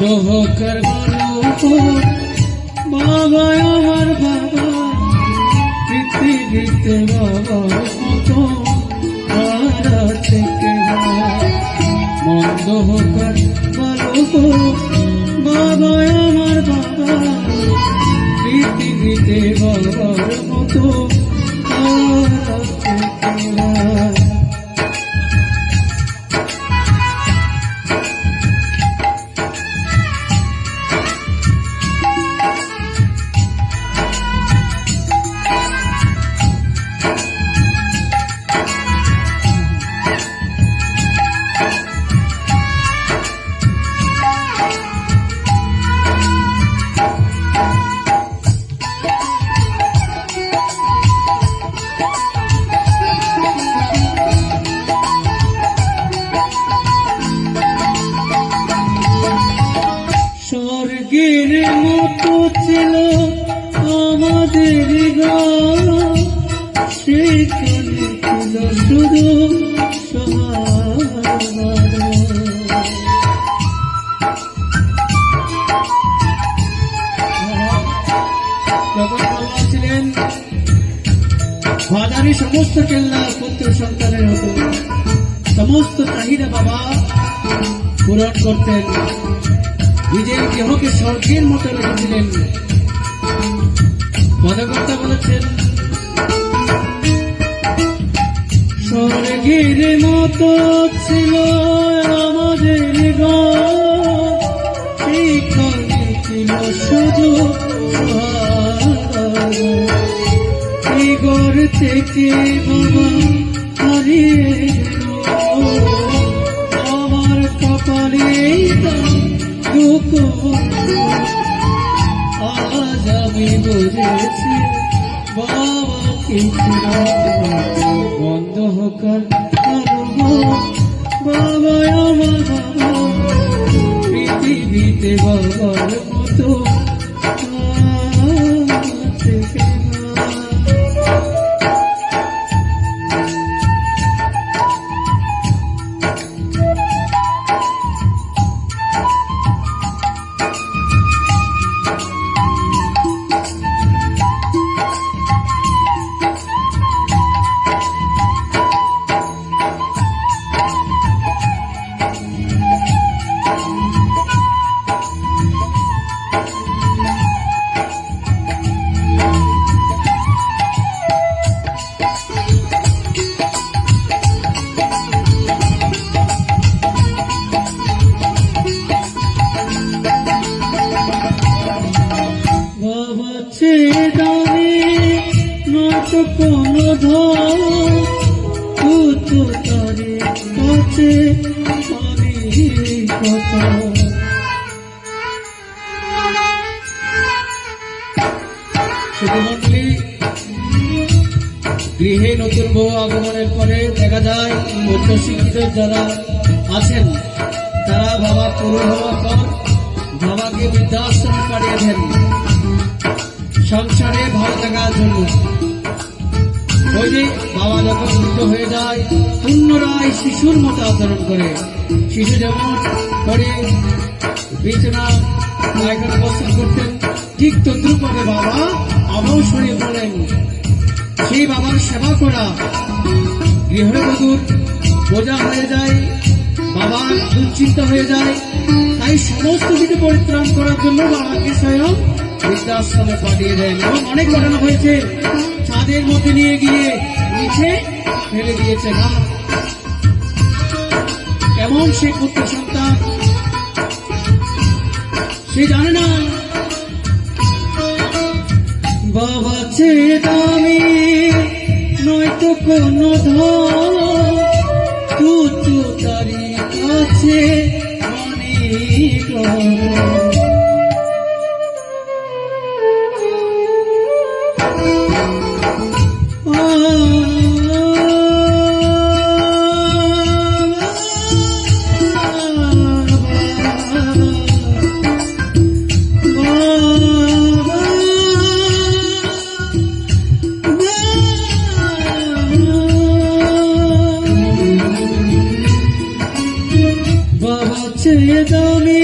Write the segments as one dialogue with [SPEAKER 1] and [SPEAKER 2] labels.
[SPEAKER 1] Hooker বাবা আমার বাবা, পৃথিবীতে বাবার মতো আছে কেনা মন্দ হোকার বাবা আমার বাবা, পৃথিবীতে বাবার মতো ছিল আমাদের সেখানে শুধু ছিলেন বাজারে সমস্ত কেল্লা, পুত্র সন্তানের হতো সমস্ত চাহিদা বাবা পূরণ করতেন। নিজের দেহকে স্বর্গের মতো রেখেছিলেন। পদকর্তা বলেছেন, স্বর্গের মতো ছিল আমাদের ঘর ছিল শুধু ঘর থেকে বাবা হারিয়ে। আমার কপালে দুঃখ আজ আমি বুঝেছি বাবা কিছু বন্ধ হোকার বাবা আমার বাবা পৃথিবীতে বাবার মতো গৃহে নতুন বউ আগমনের পরে দেখা যায় উচ্চশিক্ষিত যারা আছেন, তারা বাবা পুরো হওয়ার পর বাবাকে বৃদ্ধাশ্রমে পাঠিয়ে দেন। সংসারে ভালো থাকার জন্য। ওই যে বাবা যখন বৃদ্ধ হয়ে যায় পুনরায় শিশুর মতো আচরণ করে। শিশু যেমন করে বিছানা পায়খানা বস্ত্র করতেন, ঠিক তদ্রুপে বাবা অবসরে বলেন সেই বাবার সেবা করা গৃহবধূর বোঝা হয়ে যায় বাবা দুশ্চিন্ত হয়ে যায়। তাই সমস্ত কিছু পরিত্রাণ করার জন্য বাবাকে স্বয়ং বৃদ্ধাশ্রমে পাঠিয়ে দেন এবং অনেক ঘটনা হয়েছে। ছাদের মধ্যে নিয়ে গিয়ে নিচে ফেলে দিয়েছে না কেমন সে পুত্র সন্তান সে জানে না। বাবা ছেড়ে দামি নয়তো কোনো ধন। তুতু তারি কাছে অনেক ছেড়ে দামি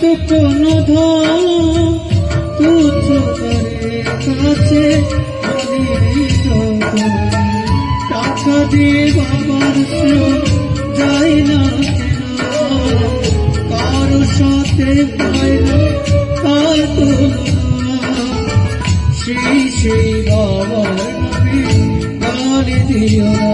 [SPEAKER 1] তো কোনো ধন তুচ্ছ করে কাছে টাকা দিয়ে বাবার যাই না কারও সাথে পায় না তুলনা সেই সেই বাবার গালি দিও।